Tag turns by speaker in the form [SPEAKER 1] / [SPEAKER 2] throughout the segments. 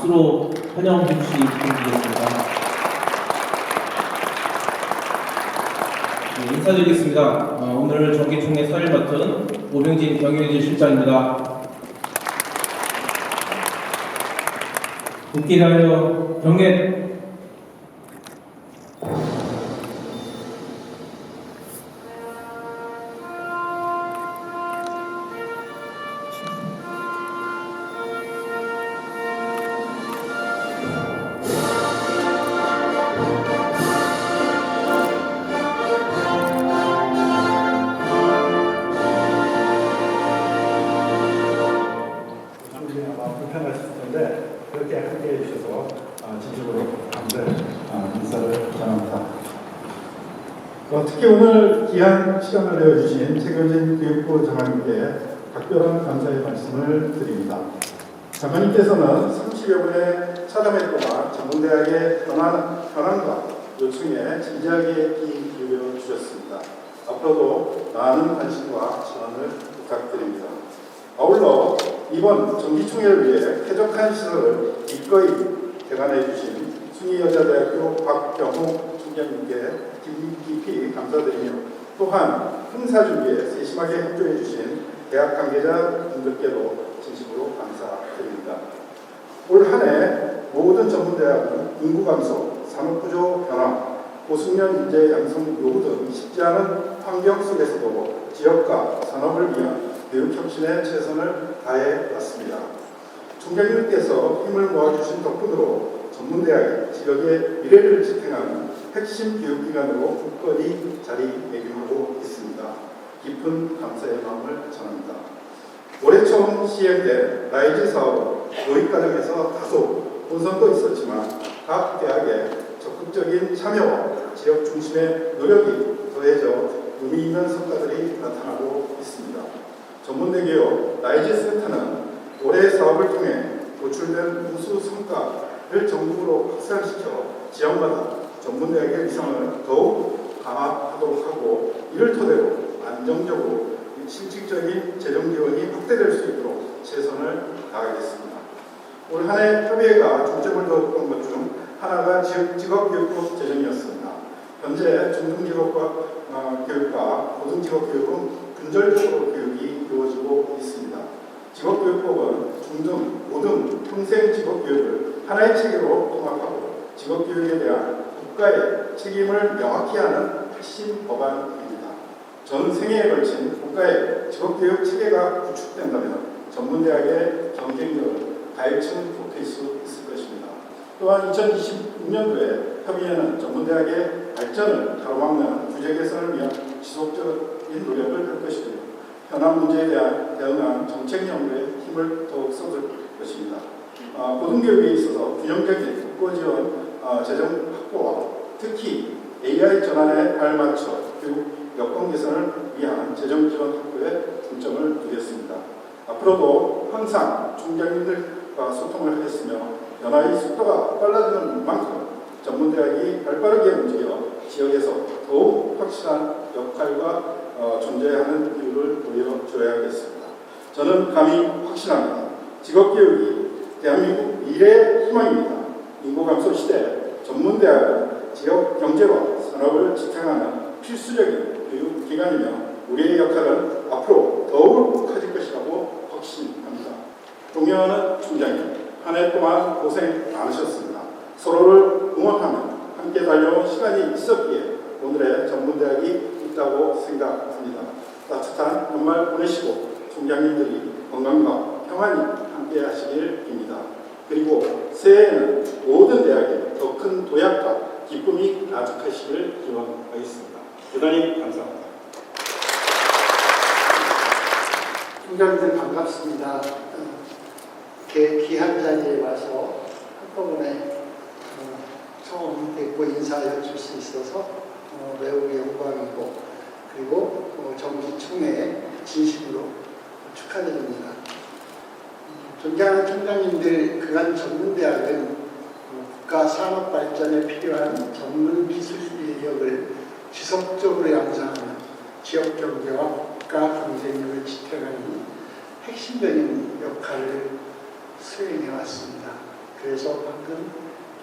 [SPEAKER 1] 환영해 주시기 부탁드리겠습니다. 네, 인사드리겠습니다. 어, 오늘 정기총회 사를 맡은 오병진 경영진 실장입니다. 국기하여 경례
[SPEAKER 2] 시간을 내어주신 최경진 교육부 장관님께 각별한 감사의 말씀을 드립니다. 장관님께서는 30여 분의 차담회 동안 전문대학의 현안, 현안과 요청에 진지하게 귀 기울여 주셨습니다. 앞으로도 많은 관심과 지원을 부탁드립니다. 아울러 이번 정기총회를 위해 쾌적한 시설을 기꺼이 대관해 주신 순위여자대학교 박병호 총장님께 깊이 감사드리며 또한 행사 준비에 세심하게 협조해 주신 대학 관계자분들께도 진심으로 감사드립니다. 올 한 해 모든 전문대학은 인구 감소, 산업구조 변화, 고숙련 인재 양성 요구 등 쉽지 않은 환경 속에서도 지역과 산업을 위한 교육 혁신에 최선을 다해 왔습니다. 총장님께서 힘을 모아주신 덕분으로 전문대학이 지역의 미래를 지탱하는 핵심 교육기관으로 굳건히 자리매김하고 있습니다. 깊은 감사의 마음을 전합니다. 올해 처음 시행된 라이즈 사업은 도입 과정에서 다소 혼선도 있었지만 각 대학의 적극적인 참여와 지역 중심의 노력이 더해져 의미 있는 성과들이 나타나고 있습니다. 전문대 기업 라이즈 센터는 올해 사업을 통해 도출된 우수 성과를 전국으로 확산시켜 지역마다 전문 대학의 위상을 더욱 강화하도록 하고 이를 토대로 안정적으로 실질적인 재정 지원이 확대될 수 있도록 최선을 다하겠습니다. 올 한해 협의회가 중점을 뒀던 것 중 하나가 직업교육부 재정이었습니다. 현재 중등직업과 어, 교육과 고등직업교육은 근절적으로 교육이 이루어지고 있습니다. 직업교육법은 중등, 고등, 평생 직업교육을 하나의 체계로 통합하고 직업교육에 대한 국가의 책임을 명확히 하는 핵심 법안입니다. 전 생애에 걸친 국가의 직업교육 체계가 구축된다면 전문대학의 경쟁력을 가일층 높일 수 있을 것입니다. 또한 2026년도에 협의회는 전문대학의 발전을 가로막는 규제 개선을 위한 지속적인 노력을 할 것이고요. 현안 문제에 대한 대응한 정책 연구에 힘을 더욱 쏟을 것입니다. 어, 고등교육에 있어서 균형적인 국고 지원 어, 재정 확보와 특히 AI 전환에 발맞춰 교육 여건 개선을 위한 재정 지원 확보에 중점을 두겠습니다. 앞으로도 항상 총장님들과 소통을 했으며 변화의 속도가 빨라지는 만큼 전문대학이 발빠르게 움직여 지역에서 더욱 확실한 역할과 어, 존재하는 이유를 보여줘야겠습니다. 저는 감히 확신합니다. 직업교육이 대한민국 미래의 희망입니다. 인구 감소 시대 전문대학은 지역 경제와 산업을 지탱하는 필수적인 교육 기관이며 우리의 역할은 앞으로 더욱 커질 것이라고 확신합니다. 존경하는 총장님, 한 해 동안 고생 많으셨습니다. 서로를 응원하며 함께 달려온 시간이 있었기에 오늘의 전문대학이 있다고 생각합니다. 따뜻한 연말 보내시고 총장님들이 건강과 평안히 함께 하시길 빕니다. 그리고 새해에는 모든 대학에 더 큰 도약과 기쁨이 가득하시길 기원하겠습니다. 대단히 감사합니다.
[SPEAKER 3] 총장님들 반갑습니다. 이렇게 귀한 자리에 와서 한꺼번에 어, 처음 뵙고 인사해 줄 수 있어서 어, 매우 영광이고 그리고 어, 정기총회 진심으로 축하드립니다. 음, 존경하는 총장님들 그간 전문대학은 어, 국가 산업 발전에 필요한 전문 기술 인력을 지속적으로 양성하는 지역 경제와 국가 경쟁력을 지탱하는 핵심적인 역할을 수행해 왔습니다. 그래서 방금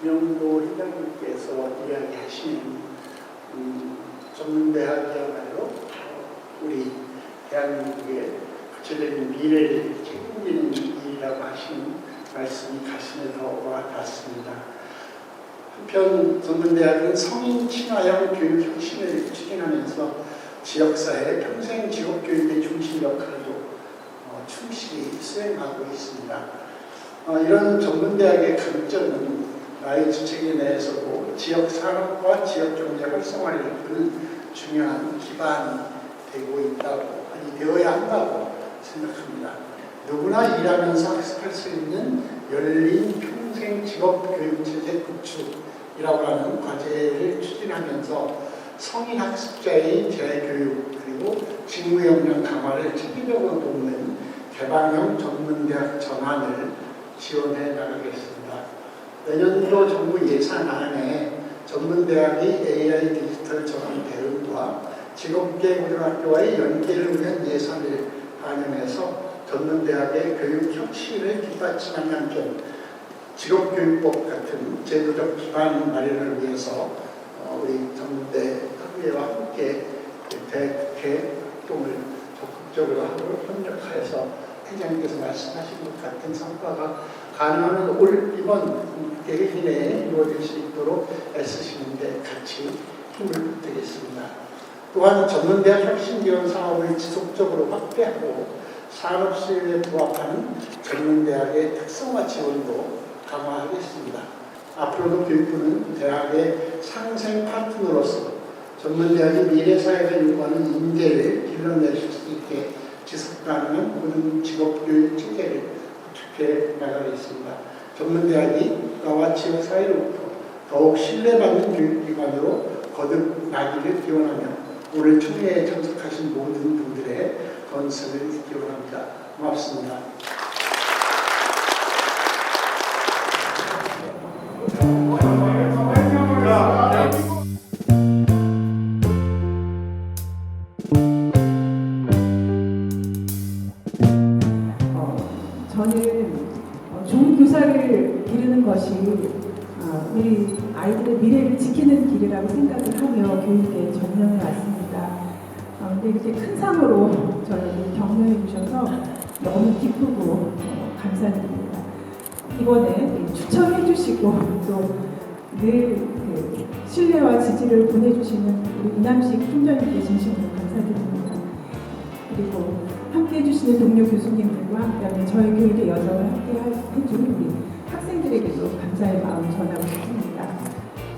[SPEAKER 3] 김영도 회장님께서 이야기하신 음, 전문대학이야말로 우리 대한민국의 구체적인 미래를 책임지는 일이라고 하신 말씀이 가슴에 더 와 닿습니다. 한편 전문대학은 성인 친화형 교육 혁신을 추진하면서 지역사회 평생 직업교육의 중심 역할도 어, 충실히 수행하고 있습니다. 어, 이런 전문대학의 강점은 나의 주체계 내에서도 지역 산업과 지역 경제 활성화를 이끄는 중요한 기반이 되고 있다고 아니 되어야 한다고 생각합니다. 누구나 일하면서 학습할 수 있는 열린 평생 직업 교육 체제 구축이라고 하는 과제를 추진하면서 성인 학습자의 재교육 그리고 직무 역량 강화를 체계적으로 돕는 개방형 전문대학 전환을 지원해 나가겠습니다. 내년도 정부 예산안에 전문대학의 AI 디지털 전환 대응과 직업계 고등학교와의 연계를 위한 예산을 반영해서 전문대학의 교육 혁신을 뒷받침하는 한편 직업교육법 같은 제도적 기반 마련을 위해서 어, 우리 전문대 학회와 함께 그 대국회 활동을 적극적으로 하고 협력하여서 회장님께서 말씀하신 것 같은 성과가 가능하면 올 이번 내에 이루어질 수 있도록 애쓰시는데 같이 힘을 보태겠습니다. 또한 전문대학 혁신 지원 사업을 지속적으로 확대하고 산업 수요에 부합하는 전문대학의 특성화 지원도 강화하겠습니다. 앞으로도 교육부는 대학의 상생 파트너로서 전문대학이 미래사회가 요구하는 인재를 길러내실 수 있게 지속 가능한 모든 직업교육 체계를 구축해 나가겠습니다. 전문대학이 나와 지역 사회로부터 더욱 신뢰받는 교육기관으로 거듭나기를 기원하며 오늘 총회에 참석하신 모든 건승을 기원합니다. 고맙습니다.
[SPEAKER 4] 어, 저는 어, 좋은 교사를 기르는 것이 어, 우리 아이들의 미래를 지키는 길이라고 생각을 하며 교육에 전념해 왔습니다. 어, 근데 이렇게 큰 상으로 저를 격려해 주셔서 너무 기쁘고 어, 감사드립니다. 이번에 추천해 주시고 또늘 그 신뢰와 지지를 보내주시는 우리 이남식 총장님께 진심으로 감사드립니다. 그리고 함께 해주시는 동료 교수님들과 함께하는 저희 교육의 여정을 함께 하- 해준 우리 학생들에게도 감사의 마음 전하고 싶습니다.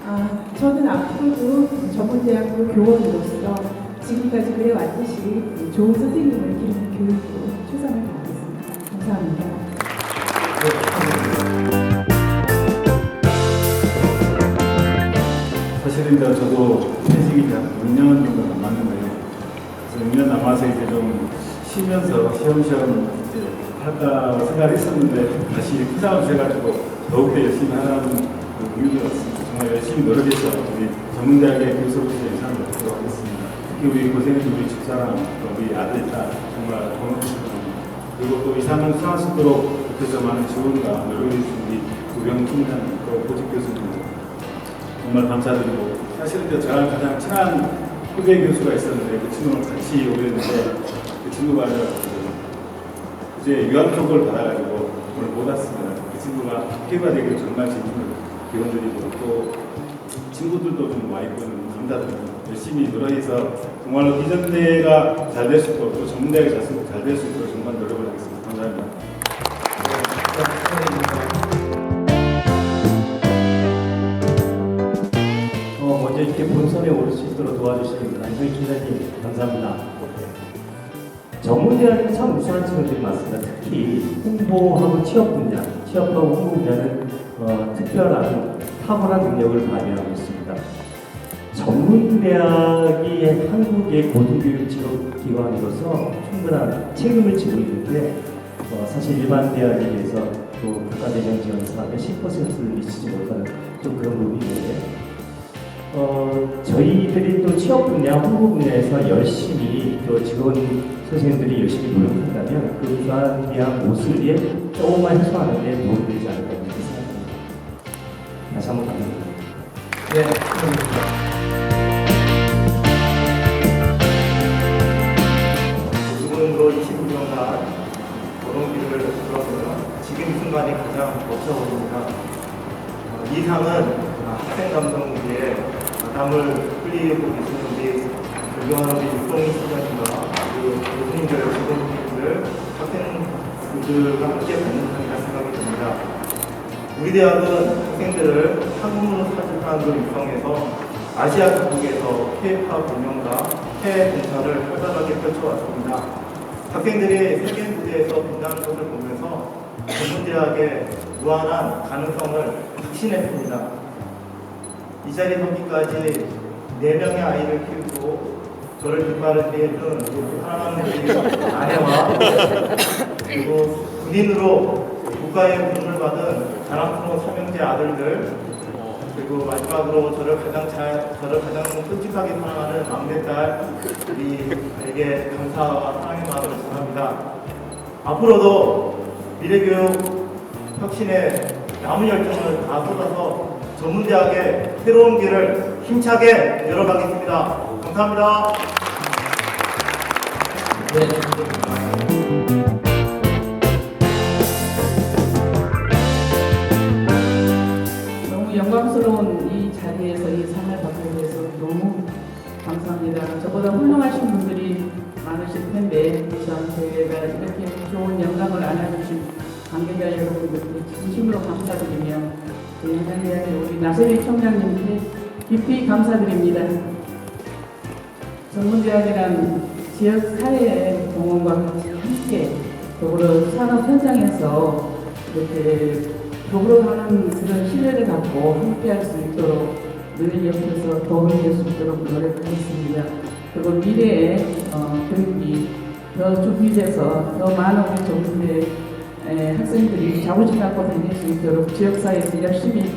[SPEAKER 4] 아, 저는 앞으로도 전문대학교 교원으로서 지금까지 그래왔듯이 좋은 선생님을 기르는 교육으로 최선을 다하겠습니다. 감사합니다.
[SPEAKER 5] 사실은 이제 저도 퇴직이 한 6년 정도 남았는데 그래서 6년 남아서 이제 좀 쉬면서 시험시험 이제 할까 생각을 했었는데 다시 회사를 해가지고 더욱더 열심히 하라는 그 이유가 있습니다. 정말 열심히 노력해서 우리 전문대학의 교수로서 인상을 받도록 하겠습니다. 우리 고생해준 우리 집사람, 또 우리 아들, 딸 정말 고맙습니다. 그리고 또 이상을 수행할 수 있도록 옆에서 많은 지원과 노력을 해주신 우리 우병 총장, 또 보직 교수님 정말 감사드리고 사실은 저랑 가장 친한 후배 교수가 있었는데 그 친구랑 같이 오게 됐는데 그 친구가 이제 유학 쪽을 받아가지고 오늘 못 왔습니다. 그 친구가 학교가 되기를 정말 진심으로 기원드리고 또 친구들도 좀 와 있고 좀 감사드리고 열심히 노력해서 정말로 기존대가 잘 될 수 있도록 또 전문대학이 잘될 수 있도록 정말 노력을 하겠습니다. 감사합니다.
[SPEAKER 6] 어, 먼저 이렇게 본선에 오를 수 있도록 도와주시는 안성희 기자님 감사합니다. 전문대학은 참 우수한 친구들이 많습니다. 특히 홍보하고 취업 분야, 취업하고 홍보 분야는 어, 특별한 탁월한 능력을 발휘하고 있습니다. 전문대학이 한국의 고등교육 직업기관으로서 충분한 책임을 지고 있는데 어, 사실 일반 대학에 비해서 또 국가대장 지원 사업의 10%를 미치지 못하는 좀 그런 부분이 있는데 어, 저희들이 또 취업 분야, 홍보 분야에서 열심히 또 직원 선생님들이 열심히 노력한다면 그 불안한 모습에 조금만 해소하는 데 도움이 되지 않을까 그렇게 생각합니다. 다시 한번 감사드립니다.
[SPEAKER 1] 네, 감사합니다.
[SPEAKER 7] 순간이 가장 멋져 보입니다. 어, 이 상은 학생 감독에게 땀을 흘리고 계신 우리 존경하는 소장님과 그리고 교수님들, 지도님들, 학생들과 함께 상이라 생각이 듭니다. 우리 대학은 학생들을 학문으로 사직하는 걸 육성해서 아시아 각국에서 K-팝 운영과 해외 공사를 활발하게 펼쳐왔습니다. 학생들이 세계 무대에서 빛나는 것을 보면서 전문대학의 무한한 가능성을 확신했습니다. 이 자리에 서기까지 네 명의 아이를 키우고 저를 뒷바라지 해준 우리 사랑하는 우리 아내와 그리고 군인으로 국가의 부름을 받은 자랑스러운 삼형제 아들들 그리고 마지막으로 저를 가장 잘 저를 가장 끔찍하게 사랑하는 막내딸 우리에게 감사와 사랑의 마음을 전합니다. 앞으로도 미래교육 혁신에 남은 열정을 다 쏟아서 전문대학의 새로운 길을 힘차게 열어가겠습니다. 감사합니다.
[SPEAKER 1] 네.
[SPEAKER 8] 너무 영광스러운 이 자리에서 이 상을 받게 돼서 너무 감사합니다. 저보다 훌륭하신 분들이 많으실 텐데 저한테가 이렇게 좋은 영광을 안아주신 관계자 여러분들께 진심으로 감사드리며 우리 해당대학의 우리 나세리 총장님께 깊이 감사드립니다. 전문대학이란 지역 사회의 동원과 함께 더불어 산업 현장에서 이렇게 더불어가는 그런 신뢰를 갖고 함께 할 수 있도록 늘 옆에서 도움이 될 수 있도록 노력하겠습니다. 그리고 미래에 어, 교육이 더 준비돼서 더 많은 우리 에, 학생들이 자부심 갖고 다닐 수 있도록 지역사회에서 열심히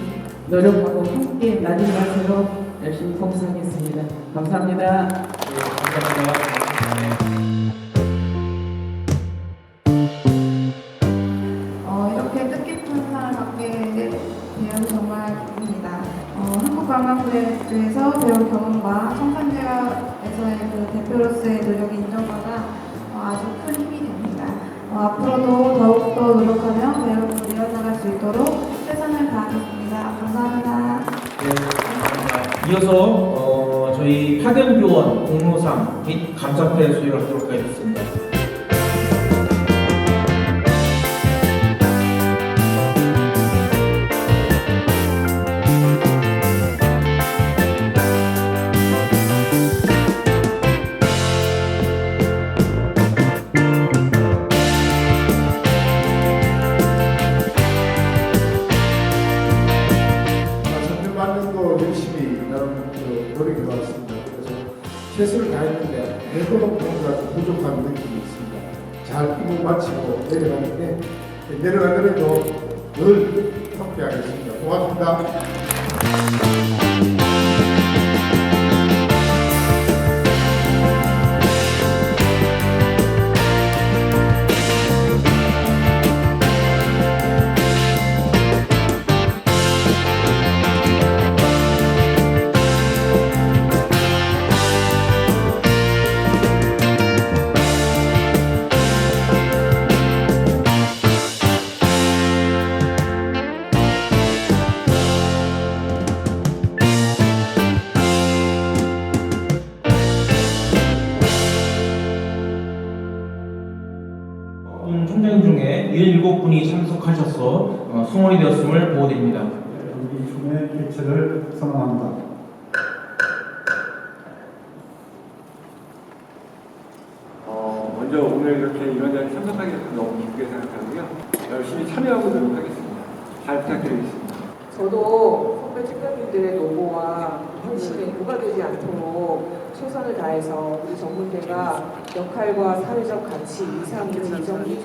[SPEAKER 8] 노력하고 함께 낮은 자세로 열심히 봉사하겠습니다. 감사합니다.
[SPEAKER 1] 네, 감사합니다.
[SPEAKER 9] 어, 이렇게 뜻깊은 상을 받게 되어 정말 기쁩니다. 어, 한국관광부에서 배운 경험과 청산대학에서의 그 대표로서의 노력이 인정받아 어, 아주 큰 힘이 됩니다. 어, 앞으로도 더욱더 노력하며 배움을 이어나갈 수 있도록 최선을 다하겠습니다. 감사합니다.
[SPEAKER 1] 네, 감사합니다. 이어서 어, 저희 파견 교원 공로상 및 감사패 수여하도록 하겠습니다. 1,300명 중에 17분이 참석하셔서 어, 승원이 되었음을 보호됩니다.
[SPEAKER 2] 우리 중의 일체를 선언합니다.
[SPEAKER 10] 어, 먼저 오늘 이렇게 이런 자리에 참석하게 돼서 너무 기쁘게 생각하고요. 열심히 참여하고 노력하겠습니다. 잘 부탁드리겠습니다.
[SPEAKER 11] 저도 선배 책가님들의 노고와 헌신에 누가 되지 않도록 최선을 다해서 우리 전문대가 역할과 사회적 가치 이상의 지정이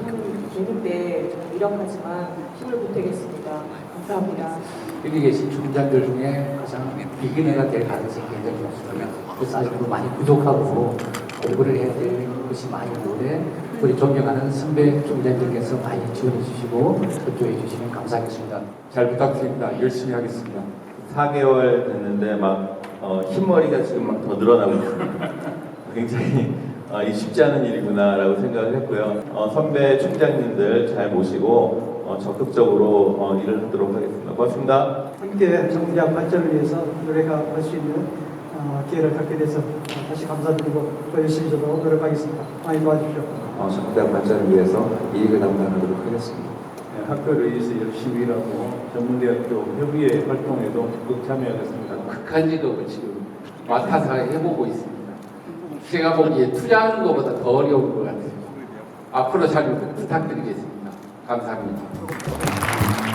[SPEAKER 11] 되는데 이력하지만 힘을 보태겠습니다. 감사합니다.
[SPEAKER 12] 여기 계신 총장들 중에 가장 비기너가 될 가능성이 굉장히 높습니다. 그래서 아직도 많이 부족하고 공부를 해야 될 것이 많이 있는데 우리 존경하는 선배 총장님께서 많이 지원해 주시고 협조해 주시면 감사하겠습니다.
[SPEAKER 13] 잘 부탁드립니다. 열심히 하겠습니다. 4개월 됐는데 막 어, 흰머리가 지금 막 더 늘어나고 있습니다. 굉장히 어, 이 쉽지 않은 일이구나라고 생각을 했고요. 어, 선배 총장님들 잘 모시고 어, 적극적으로 어, 일을 하도록 하겠습니다. 고맙습니다.
[SPEAKER 14] 함께 정부대학 발전을 위해서 노력할 수 있는 어, 기회를 갖게 돼서 다시 감사드리고 더 열심히 저도 노력하겠습니다. 많이 도와주십시오.
[SPEAKER 12] 어, 전문대학 발전을 위해서 이익을 담당하도록 하겠습니다.
[SPEAKER 7] 네, 학교를 위해서 열심히 일하고 전문대학교 협의회 활동에도 적극 참여하겠습니다.
[SPEAKER 12] 극한 직업을 지금 맡아서 해보고 있습니다. 제가 보기에 투자하는 것보다 더 어려운 것 같아요. 앞으로 잘 부탁드리겠습니다. 감사합니다.